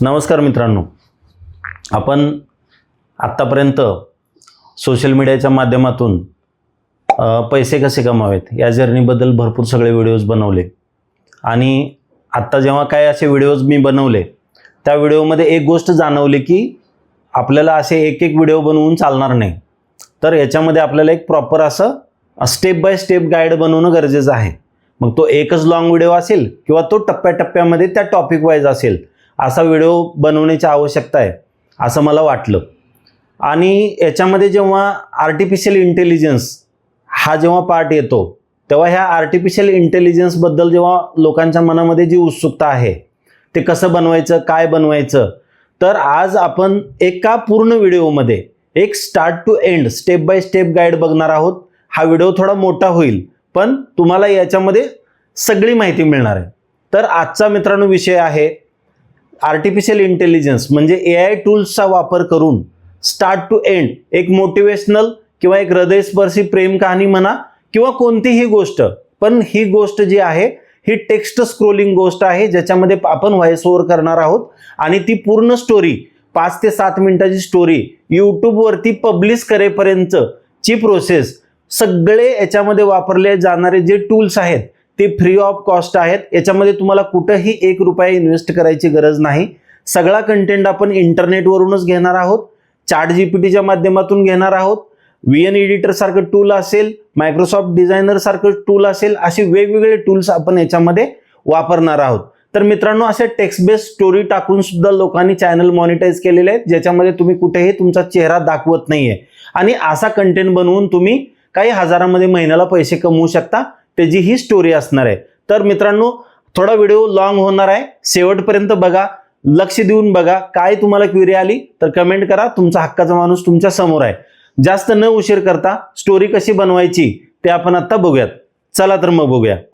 नमस्कार मित्रांनो. आपण आत्तापर्यंत सोशल मीडियाच्या माध्यमातून पैसे कसे कमावेत या जर्नीबद्दल भरपूर सगळे व्हिडिओज बनवले. आणि आत्ता जेव्हा काय असे व्हिडिओज मी बनवले त्या व्हिडिओमध्ये एक गोष्ट जाणवली की आपल्याला असे एक एक व्हिडिओ बनवून चालणार नाही. तर याच्यामध्ये आपल्याला एक प्रॉपर असं स्टेप बाय स्टेप गाईड बनवणं गरजेचं आहे. मग तो एकच लॉंग व्हिडिओ असेल किंवा तो टप्प्याटप्प्यामध्ये त्या टॉपिक वाईज असेल असा व्हिडिओ बनवण्याची आवश्यकता आहे असं मला वाटलं. आणि याच्यामध्ये जेव्हा आर्टिफिशियल इंटेलिजन्स हा जेव्हा पार्ट येतो तेव्हा ह्या आर्टिफिशियल इंटेलिजन्सबद्दल जेव्हा लोकांच्या मनामध्ये जी उत्सुकता आहे ते कसं बनवायचं काय बनवायचं तर आज आपण एका पूर्ण व्हिडिओमध्ये एक start to end step by step guide बघणार आहोत. हा व्हिडिओ थोडा मोठा होईल पण तुम्हाला याच्यामध्ये सगळी माहिती मिळणार आहे. तर आजचा मित्रांनो विषय आहे आर्टिफिशियल इंटेलिजन्स म्हणजे ए आय टूल्सचा वापर करून स्टार्ट टू एंड एक मोटिवेशनल किंवा एक हृदयस्पर्शी प्रेम कहाणी म्हणा किंवा कोणतीही गोष्ट. पण ही गोष्ट जी आहे ही टेक्स्ट स्क्रोलिंग गोष्ट आहे ज्याच्यामध्ये आपण व्हॉइस ओव्हर करणार आहोत आणि ती पूर्ण स्टोरी पाच ते सात मिनिटाची स्टोरी यूट्यूबवरती पब्लिश करेपर्यंतची प्रोसेस सगळे याच्यामध्ये वापरले जाणारे जे टूल्स आहेत ते फ्री ऑफ कॉस्ट आहेत. याच्यामध्ये तुम्हाला कुठंही एक रुपया इन्व्हेस्ट करायची गरज नाही. सगळा कंटेंट आपण इंटरनेटवरूनच घेणार आहोत. चार्ट जी पी टीच्या माध्यमातून घेणार आहोत. व्ही एन एडिटर सारखं टूल असेल मायक्रोसॉफ्ट डिझायनर सारखं टूल असेल असे वेगवेगळे टूल्स आपण याच्यामध्ये वापरणार आहोत. तर मित्रांनो असे टेक्स्ट बेस्ड स्टोरी टाकून सुद्धा लोकांनी चॅनल मॉनिटाईज केलेले आहेत ज्याच्यामध्ये तुम्ही कुठेही तुमचा चेहरा दाखवत नाहीये. आणि असा कंटेंट बनवून तुम्ही काही हजारामध्ये महिन्याला पैसे कमवू शकता. त्याची ही स्टोरी असणार आहे. तर मित्रांनो थोडा व्हिडिओ लॉंग होणार आहे. शेवटपर्यंत बघा लक्ष देऊन बघा काय तुम्हाला क्वेरी आली तर कमेंट करा. तुमचा हक्काचा माणूस तुमच्यासमोर आहे. जास्त न उशीर करता स्टोरी कशी बनवायची ते आपण आता बघूयात. चला तर मग बघूया.